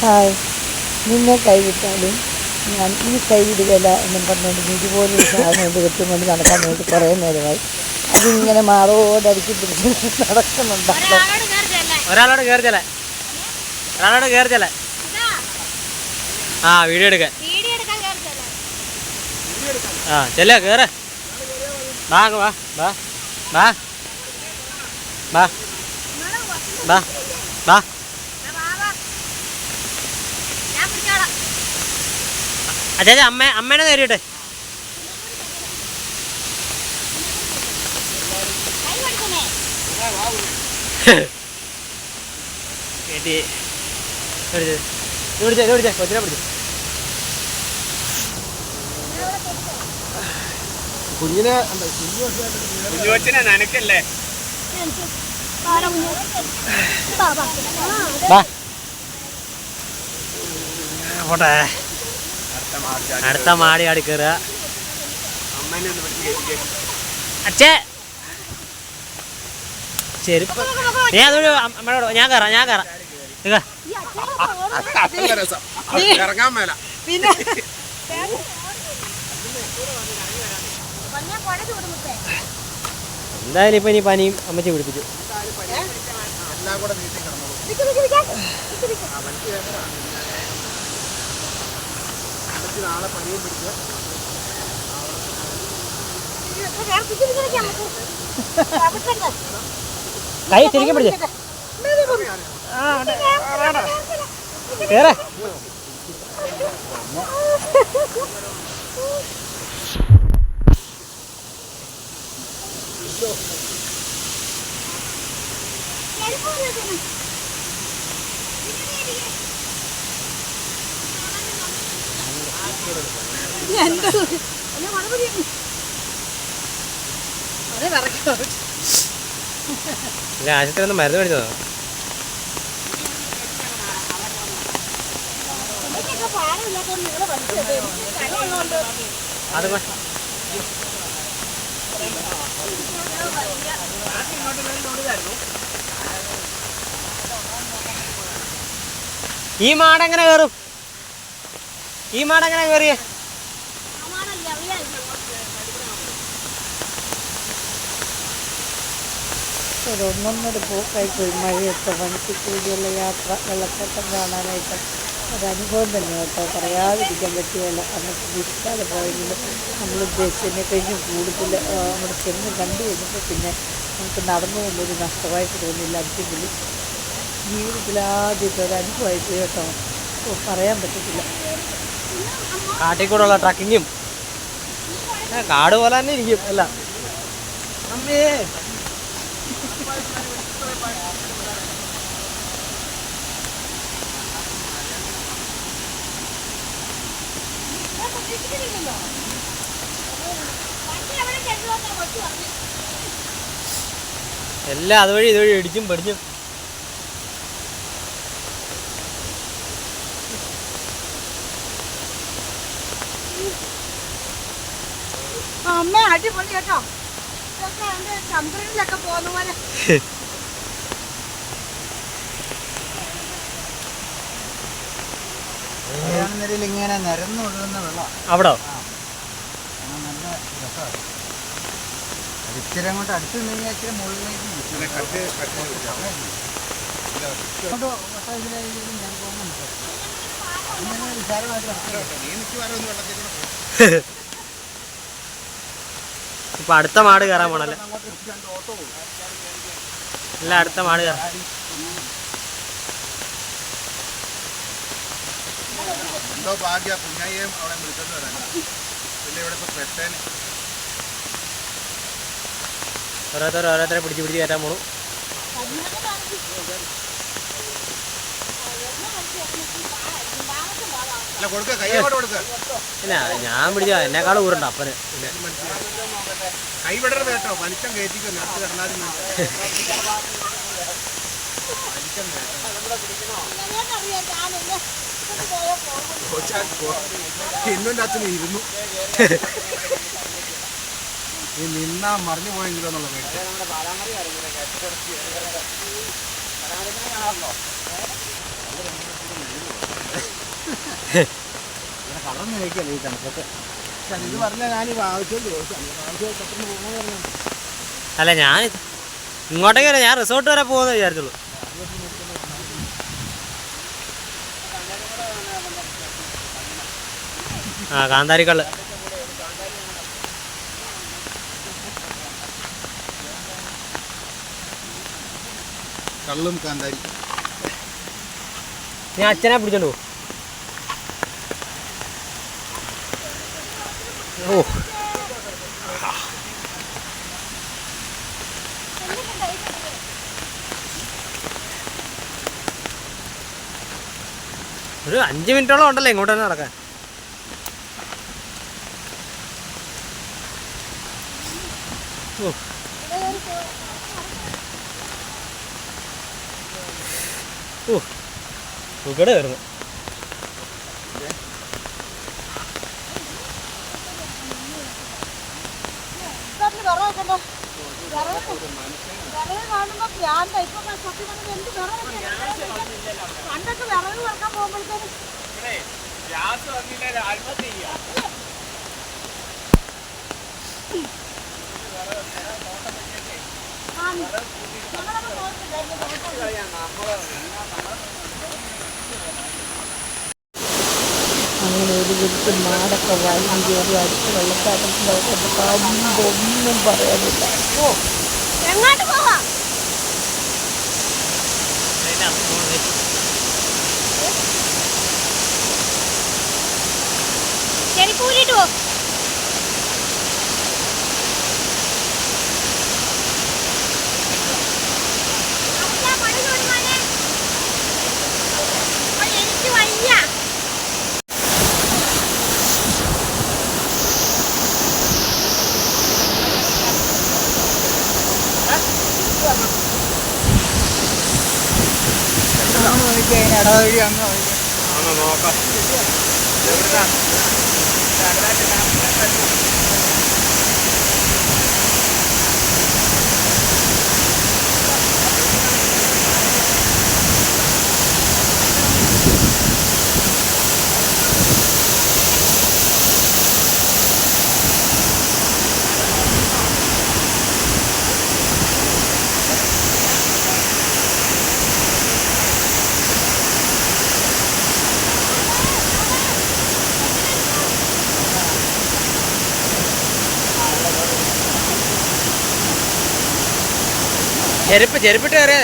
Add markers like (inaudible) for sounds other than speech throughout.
Hi. നിന്നെ കൈവിട്ടാലും ഞാൻ ഈ കൈവിടുകയില്ല എന്നും പറഞ്ഞുകൊണ്ട് നീ ഇതുപോലൊരു സാധനം കൊണ്ട് കെട്ടുകൊണ്ട് നടക്കാൻ വേണ്ടി കുറേ നേരമായി. അതിങ്ങനെ മാറോടടിച്ച് പിടിച്ച് നടക്കുന്നുണ്ടല്ലോ ഒരാളോട് കയറി ചെല ഒരാളോട് കയറി ചെല ആ വീഡിയോ എടുക്കാൻ. വീഡിയോ എടുക്കാൻ കയറിച്ചല്ലേ ആ ചെല്ല കയറ വാ വാ. വാ വാ വാ വാ വാ ഞാൻ പിടിച്ചോളാം അച്ഛാ അമ്മ അമ്മേനെ കയറിയിട്ടെ കേട്ടി. പിടിച്ചേ പിടിച്ചേ കൊച്ചിനെ പിടിച്ചേ. കുഞ്ഞിനെ കുഞ്ഞുവച്ചനെ നനക്കല്ലേ? പോട്ടെ. അടുത്ത മാടി ആടി കയറുക. അച്ഛേ. ചെരുപ്പ്. അമ്മയോട് ഞാൻ കയറാം ഞാൻ കയറാം ഇറങ്ങാൻ മേല പിന്നെ എന്തായാലും ഇപ്പൊ ഇനി പനിയും അമ്മച്ചി പിടിപ്പിച്ചു. എല്ലാം കൂടെ വീട്ടിൽ കിടന്നോളൂ അമ്മച്ചി നാളെ പണിയും പിടിച്ച് കൈ ശരിക്കും പിടിച്ചേ കേറ. ചെരുപ്പ് വന്നിട്ടുണ്ട്. ഇല്ല ആശുപത്രി ഒന്ന് മരുന്ന് മേടിച്ചതോ. അത് ഈ മാടെങ്ങനെ കയറും ഈ മാടെങ്ങനെ കയറിയേ? ഒന്നൊന്നൊരു അറിയാമല്ലോ ഒരു ഒന്നൊന്നര പോക്കായി പോയി മഴയൊക്കെ മണിക്ക് കൂടിയുള്ള യാത്ര വെള്ളപ്പൊക്കം കാണാനായിട്ട് ഒരനുഭവം തന്നെ കേട്ടോ. പറയാതിരിക്കാൻ പറ്റിയല്ല അന്ന് പ്രതീക്ഷിക്കാതെ പോയെങ്കിലും നമ്മൾ ഉദ്ദേശിച്ചതിനെ കഴിഞ്ഞും കൂടുതൽ നമ്മൾ ചെന്ന് കണ്ടു കഴിഞ്ഞപ്പോൾ പിന്നെ നമുക്ക് നടന്നു വന്നൊരു നഷ്ടമായിട്ട് തോന്നിയില്ല. അഞ്ചെങ്കിലും ജീവിതത്തിൽ ആദ്യത്തെ ഒരു അനുഭവമായിട്ട് കേട്ടോ പറയാൻ പറ്റത്തില്ല. കാട്ടിൽ കൂടെയുള്ള ട്രക്കിങ്ങും കാട് പോലെ തന്നെ ഇരിക്കും അല്ല അമ്മേ. എല്ലാം അതുവഴി ഇതുവഴി ഇടിച്ചും പഠിച്ചും അമ്മ അടിപൊളി കേട്ടോ. ഇതൊക്കെ എന്റെ ചന്ദ്രനിലൊക്കെ പോകുന്ന പോലെ. ഇങ്ങനെ നിരന്നൊഴുകുന്ന വെള്ളം. അവിടോ? നല്ല രസമാണ്. ഇച്ചിരി അങ്ങോട്ട് അടുത്ത് നിന്ന് ഇച്ചിരി മുകളിലേക്ക് ഞാൻ പോകുന്നുണ്ട്. അങ്ങനെ (laughs) വിശാലമായിട്ട് നടക്കും. നീ നിൽക്കുവാരൊന്നും വെള്ളത്തിൽ കൂടെ പോ. ഇപ്പൊ അടുത്ത മാട് കയറാൻ പോണല്ലേ അല്ല അടുത്ത മാട് കയറാം എന്തോ ഭാഗ്യ പുഞ്ഞായിയും അവളെ വിളിച്ചോണ്ട് വരാൻ പിന്നെ ഇവിടെ ഇപ്പൊ പെട്ടേന് ഓരോരുത്തർ ഓരോരുത്തരെ പിടിച്ച് പിടിച്ച് കയറ്റാൻ പോണു പിന്നെ ഞാൻ പിടിച്ച എന്നെക്കാളും ഊരുണ്ട് അപ്പന്. പിന്നെ കൈ വിടരുത് കേട്ടോ. വലിച്ചം കയറ്റിക്കോ കിടന്നാലും എന്നെ അച്ഛന് ഇരുന്നു. ഈ നിന്നാ മറിഞ്ഞു പോയെങ്കിലോ എന്നുള്ള കളർന്ന് കഴിക്കല്ലേ ഈ തണുപ്പത്ത് ഇത് പറഞ്ഞ ഞാൻ ആവശ്യം ചോദിച്ചാൽ ആവശ്യം പെട്ടെന്ന് പറഞ്ഞു അല്ല ഞാൻ ഇങ്ങോട്ടേക്ക് വരാം ഞാൻ റിസോർട്ട് വരെ പോകുമെന്ന് വിചാരിച്ചുള്ളൂ. ആ കാന്താരിക്കള്ള്. കള്ളും കാന്താരി. ഞാൻ അച്ഛനെ പിടിച്ചോണ്ട് പോ ഓ. ഒരു അഞ്ച് മിനിറ്റോളം ഉണ്ടല്ലോ ഇങ്ങോട്ട് തന്നെ നടക്കാൻ. ഓ. ഓ. ഇവിടെ വരുന്നു. വിറക് വിറക് കാണുമ്പോ ഭ്രാന്താ. ഇപ്പൊ സത്യം പറഞ്ഞാൽ എന്ത് വിറകൊക്കെയാ? പണ്ടൊക്കെ വിറക് വെക്കാൻ പോകുമ്പോഴത്തേക്കും. അങ്ങനെ ഒരു വിട്ട് മാടൊക്കെ വാങ്ങി ഒരു അടിച്ച് വെള്ളച്ചാട്ടത്തിന്റെ ഒന്നും പറയാനില്ല ഓ എങ്ങോട്ട് പോവാം? ചെരുപ്പ് ഊരിയിട്ട് പോ. ano no, no, no, no, ചെരുപ്പ് ചെരുപ്പിട്ട് കയറിയ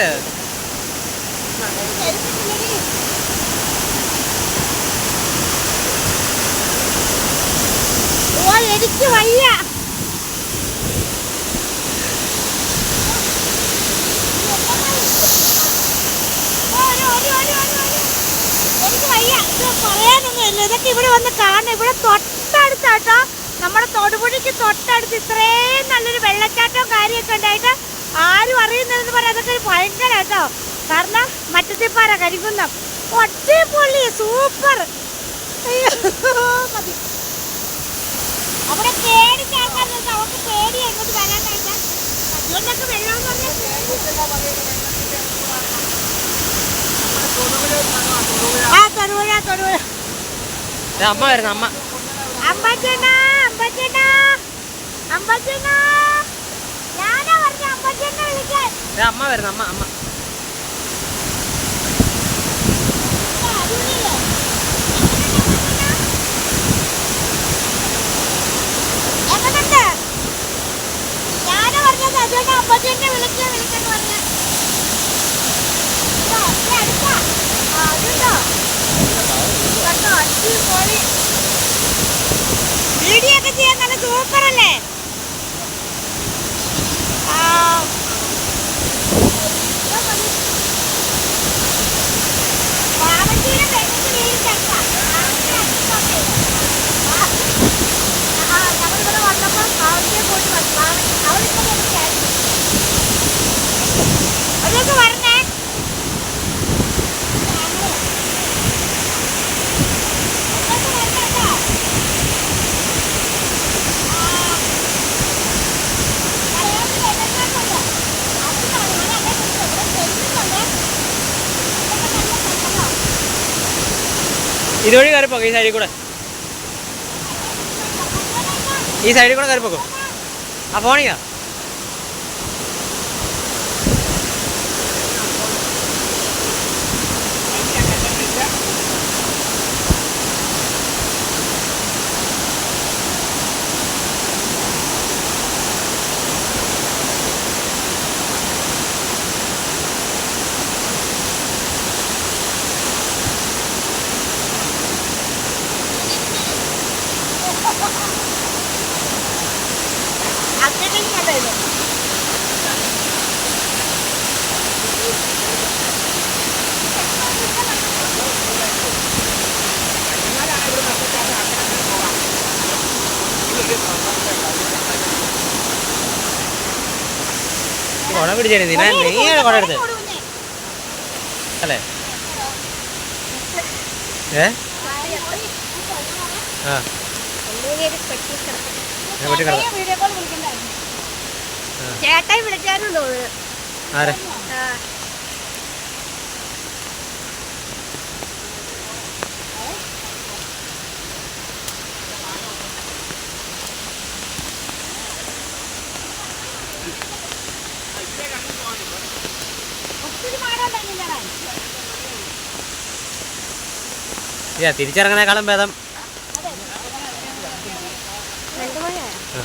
എനിക്ക് ഇതൊക്കെ ഇവിടെ വന്ന് കാണണം. ഇവിടെ തൊട്ടടുത്താട്ടോ. നമ്മുടെ തൊടുപുഴയ്ക്ക് തൊട്ടടുത്ത് ഇത്രയും നല്ലൊരു വെള്ളച്ചാട്ടവും കാര്യമൊക്കെ ഉണ്ടായിട്ട് ആരും അറിയുന്നില്ലെന്ന് പറയാം അതൊക്കെ ഭയങ്കര കേട്ടോ. കാരണം മറ്റത്തിപ്പാറ കരികുന്നം. ഒറ്റപ്പൊള്ളി സൂപ്പർ. അയ്യോ മതി. അവിടെ പേടിച്ച ആൾക്കാരുണ്ട് അവർക്ക് പേടിയാ ഇങ്ങോട്ട് വരാനായിട്ട് അതുകൊണ്ടൊക്കെ വെള്ളം ആ തൊടുപുഴ തൊടുപുഴ. ദേ അമ്മ വരുന്നു അമ്മ. അമ്പച്ചേട്ടാ അമ്പച്ചേട്ടാ അമ്പച്ചണ്ണ ഞാനാ പറഞ്ഞ അമ്പച്ചണ്ണ വിളിക്കാൻ ദേ അമ്മ വരുന്നു അമ്മ അമ്മ. വീഡിയോ ഒക്കെ ചെയ്യാൻ നല്ല സൂപ്പർ ആ. ഇതാ മതി. പാവയ്ക്കയുടെ പെണ്ണിന് വീട് ചക്ക. പാവയ്ക്ക അടിച്ചോട്ടെ. ആ. ആ, ഞങ്ങളിവിടെ വന്നപ്പോൾ പാവയ്ക്കയെ പോയിട്ട് വന്നു. പാവയ്ക്ക. അവളിപ്പോ എനിക്കായിരുന്നു. ഒരു ദിവസം വരണേ ഞങ്ങൾ. ഒരു ദിവസം വരണേ കേട്ടോ. ആ. പറയാതെ വെള്ളച്ചാട്ടമുണ്ട്. ഇതുവഴി കയറിപ്പോക്കും ഈ സൈഡിൽ കൂടെ. ഈ സൈഡിൽ കൂടെ കയറിപ്പോക്കും ആ ഫോണിയാ അത്രയും നല്ലത് കുട പിടിച്ചേ നീ നീ കുട എടുത്ത് അല്ലേ? ഏ? ആ. ചേട്ടായി തോന്നുന്നു. ആരെ? തിരിച്ചിറങ്ങുന്നേക്കാളും ഭേദം രണ്ട് മണിയായോ ആ.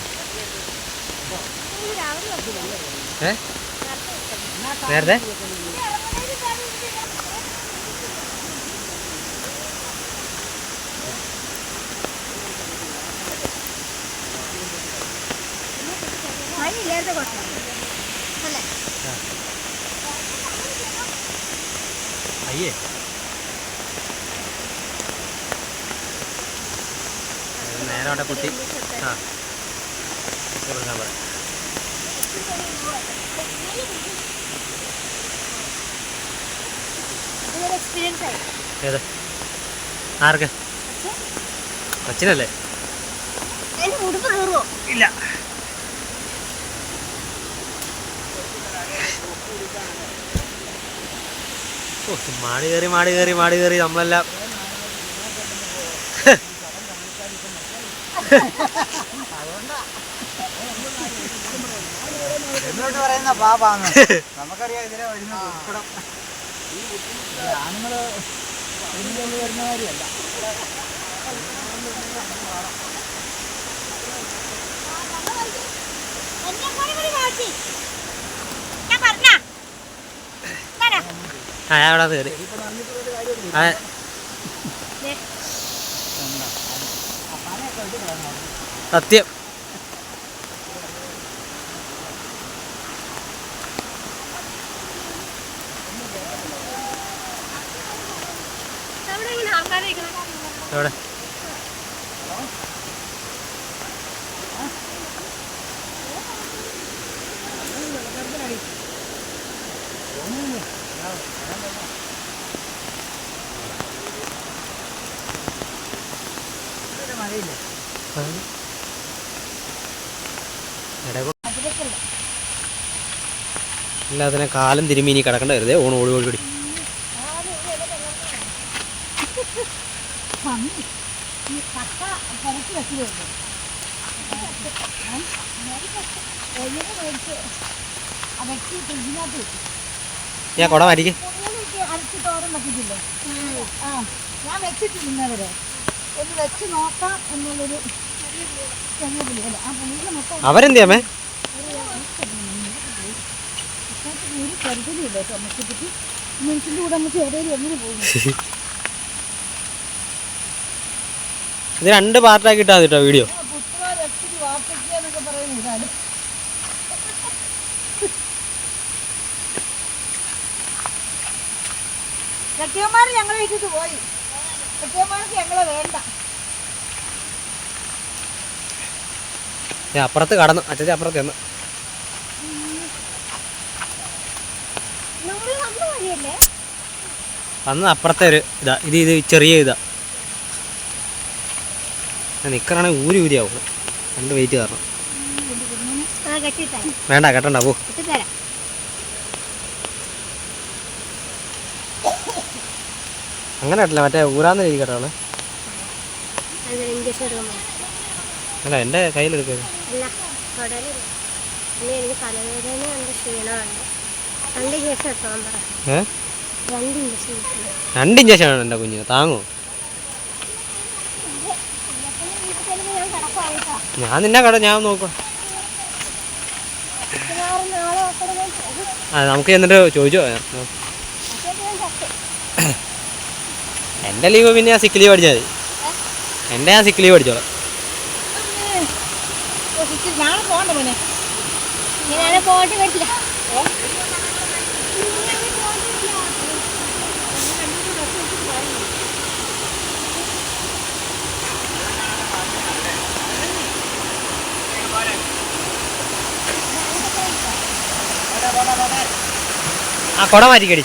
ഇത് രാവിലെ വന്നില്ലല്ലേ? ഏ? നേരത്തെ അയ്യേ. നേരെ അവിടെ കുട്ടി ആ. കൊടുക്കാൻ പറയാം ഏത്? ആർക്ക്? കയറുമോ ഇല്ല. മാടി കയറി മാടി കയറി മാടി കയറി നമ്മളെല്ലാം. (laughs) (laughs) എന്നോട്ട് പറയുന്ന പാപാന്ന് നമുക്കറിയാം ഇതിനെ വരുന്ന കാര്യമല്ല. അവിടെ കയറി അതെ സത്യം അവിടെ ഇങ്ങനെ ആൾക്കാരെ ഇരിക്കണം എവിടെ ഇല്ല അതിനെ കാലം തിരുമ്മി ഇനി കിടക്കണ്ട വരുതേ ഓണം ഓടി ഓടി ഓടി ഈ കട്ട പുറത്ത് വെക്കുകയുള്ളൂ ഒന്നിനെ മേടിച്ച് ആ വെട്ടി ഫ്രിഡ്ജിനകത്ത് വെച്ചു ഞാൻ കുട പുളിയിലേക്ക് അരച്ച് ആ ഞാൻ വെച്ച് നോക്കാം ചെറിയ പുളി അല്ല ആ പുളിയിൽ മൊത്തം അവരെന്ത് ചെയ്യാമേ ഒരു കരുതലില്ല പറ്റി മനുഷ്യന്റെ കൂടെ അമ്മച്ച് ഇടയിൽ എങ്ങനെ പോകും ഇത് രണ്ട് പാർട്ടാക്കി ഇട്ടാ കേട്ടോ വീഡിയോ ഞങ്ങളെ പോയി. കെട്ടിയന്മാർക്ക് ഞങ്ങളെ വേണ്ട. ഞാൻ അപ്പുറത്ത് കടന്നു അച്ഛൻ അപ്പുറത്ത് ചെന്ന്. അന്ന് അപ്പുറത്തെ ഒരു ഇതാ ഇത് ഇത് ചെറിയ ഇതാ. നിക്കറാണെങ്കിൽ ഊരി ഊരിയാവും രണ്ട് വെയിറ്റ് കാരണം. വേണ്ട കെട്ടണ്ട പോ. അങ്ങനെ കേട്ടില്ല മറ്റേ ഊരാന്ന് രീതി കേട്ടാണ് അല്ല എന്റെ കയ്യിലെടുക്കരുത് എനിക്ക് തലവേദന ഉണ്ട് ക്ഷീണമുണ്ട് രണ്ട് ഇഞ്ചക്ഷൻ എടുത്തോളം പറ രണ്ട് ഇഞ്ചക്ഷൻ എന്റെ കുഞ്ഞിന് താങ്ങോ ഞാൻ കിടക്കുവായിട്ടോ ഞാൻ നിന്നെ കട ഞാൻ നോക്കാം. നമുക്ക് എന്നിട്ട് ചോദിച്ചോ എന്റെ ലീവ് പിന്നെ ഞാൻ സിക്ക് ലീവ് അടിച്ചാൽ മതി. എന്റെ ഞാൻ സിക്ക് ലീവ് അടിച്ചോളാം പോകണ്ട ആ കുട മാറ്റിക്കടി.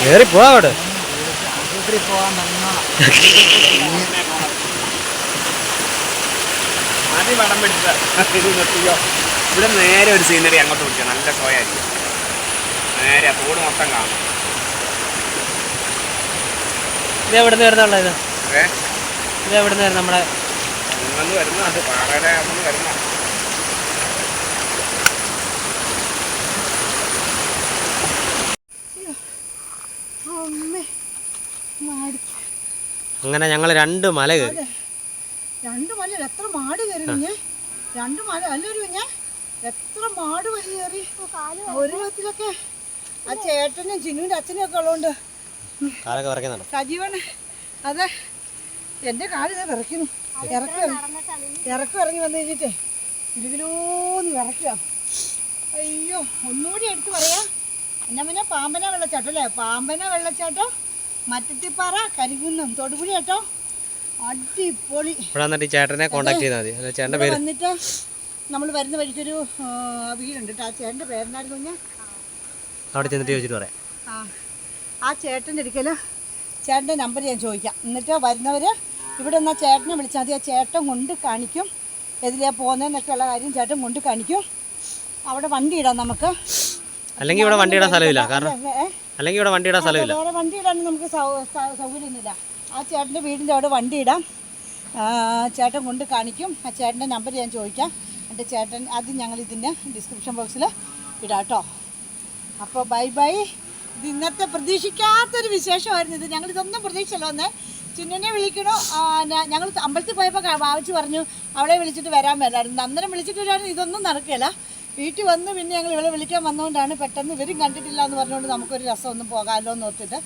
കയറി പോവാ അവിടെ ആദ്യം പിടിച്ച ഇവിടെ നേരെ ഒരു സീനറി അങ്ങോട്ട് പിടിക്കുക നല്ല ഷോ ആയിരിക്കും. നേരെ ആ തോട് മൊത്തം കാണും. ഇത് എവിടെ നിന്ന് വരുന്നുള്ള ഇത്? ഏ? ഇത് എവിടെ നിന്ന് വരുന്ന നമ്മളെ? വരുന്ന അത് പാറയുടെ വരുന്ന അമ്മേ മാടി അങ്ങനെ ഞങ്ങൾ രണ്ട് മല കയറി. രണ്ട് മല എത്ര മാട് കയറി കുഞ്ഞെ? രണ്ട് മല അല്ലൊരു കുഞ്ഞെ? എത്ര മാട് വലി കയറി? ഒരു വിധത്തിലൊക്കെ ആ ചേട്ടനും ചിന്നുവിന്റെ അച്ഛനും ഒക്കെ ഉള്ളതുകൊണ്ട് കാലൊക്കെ വിറയ്ക്കുന്നുണ്ടോ? സജീവൻ അതെ. എന്റെ കാൽ ഞാൻ വിറയ്ക്കുന്നു. ഇറക്കം. ഇറക്കം ഇറങ്ങി വന്നു കഴിഞ്ഞിട്ടേ ഇരുകിലോന്ന് വിറയ്ക്കുക. അയ്യോ ഒന്നുകൂടി എടുത്തു പറയാം. എന്നാ പിന്നെ പാമ്പന വെള്ളച്ചാട്ടം അല്ലേ? പാമ്പന വെള്ളച്ചാട്ടം മറ്റത്തിപ്പാറ കരികുന്നം തൊടുപുഴ കേട്ടോ. അടിപൊളി. ഇവിടെ ചേട്ടനെ കോൺടാക്ട് ചെയ്താൽ മതി. അല്ല ചേട്ടന്റെ പേര്? വന്നിട്ട് നമ്മൾ വരുന്ന വഴിക്കൊരു വീടുണ്ട് കേട്ടോ. ആ ചേട്ടന്റെ പേരെന്നായിരുന്നു കുഞ്ഞാ? അവിടെ ചെന്നിട്ട് ചോദിച്ചിട്ട് പറയാം. ആ ആ ചേട്ടന്റെ അടുക്കൽ ചേട്ടന്റെ നമ്പർ ഞാൻ ചോദിക്കാം. എന്നിട്ട് വരുന്നവർ ഇവിടെ നിന്ന് ആ ചേട്ടനെ വിളിച്ചാൽ മതി. ആ ചേട്ടൻ കൊണ്ട് കാണിക്കും. എതിലെയാ പോകുന്നതെന്നൊക്കെ ഉള്ള കാര്യം ചേട്ടൻ കൊണ്ട് കാണിക്കും. അവിടെ വണ്ടി ഇടാം നമുക്ക്. അല്ലെങ്കിൽ ഇവിടെ വണ്ടി ഇടാൻ സ്ഥലമില്ല. കാരണം? അല്ലെങ്കിൽ ഇവിടെ വണ്ടി ഇടാൻ സ്ഥലമില്ല. വേറെ വണ്ടി ഇടാൻ നമുക്ക് സൗകര്യമൊന്നുമില്ല. ആ ചേട്ടന്റെ വീടിന്റെ അവിടെ വണ്ടി ഇടാം ചേട്ടൻ കൊണ്ട് കാണിക്കും. ആ ചേട്ടന്റെ നമ്പർ ഞാൻ ചോദിക്കാം. എന്റെ ചേട്ടൻ അത് ഞങ്ങൾ ഇതിന്റെ ഡിസ്ക്രിപ്ഷൻ ബോക്സിൽ ഇടാം കേട്ടോ അപ്പോൾ ബൈ ബൈ. ഇത് ഇന്നത്തെ പ്രതീക്ഷിക്കാത്തൊരു വിശേഷമായിരുന്നു ഇത്. ഞങ്ങൾ ഇതൊന്നും പ്രതീക്ഷിച്ചല്ലോ ഒന്ന് ചിന്നുനെ വിളിക്കണോ? ഞങ്ങൾ അമ്പലത്തിൽ പോയപ്പോൾ വാവിച്ച് പറഞ്ഞു അവളെ വിളിച്ചിട്ട് വരാൻ വരാമായിരുന്നു അന്നേരം വിളിച്ചിട്ട് വരാനും ഇതൊന്നും നടക്കില്ല. വീട്ടിൽ വന്ന് പിന്നെ ഞങ്ങൾ ഇവളെ വിളിക്കാൻ വന്നുകൊണ്ടാണ് പെട്ടെന്ന് ഇവരും കണ്ടിട്ടില്ല എന്ന് പറഞ്ഞുകൊണ്ട് നമുക്കൊരു രസമൊന്നും പോകാമല്ലോ എന്ന് ഓർത്തിട്ട്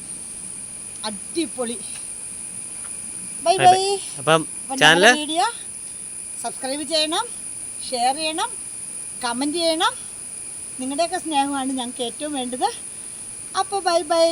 അടിപൊളി. ബൈ ബൈ അപ്പം ചാനൽ വീഡിയോ സബ്സ്ക്രൈബ് ചെയ്യണം ഷെയർ ചെയ്യണം കമന്റ് ചെയ്യണം. നിങ്ങളുടെയൊക്കെ സ്നേഹമാണ് ഞങ്ങൾക്ക് ഏറ്റവും വേണ്ടത്. അപ്പോൾ ബൈ ബൈ.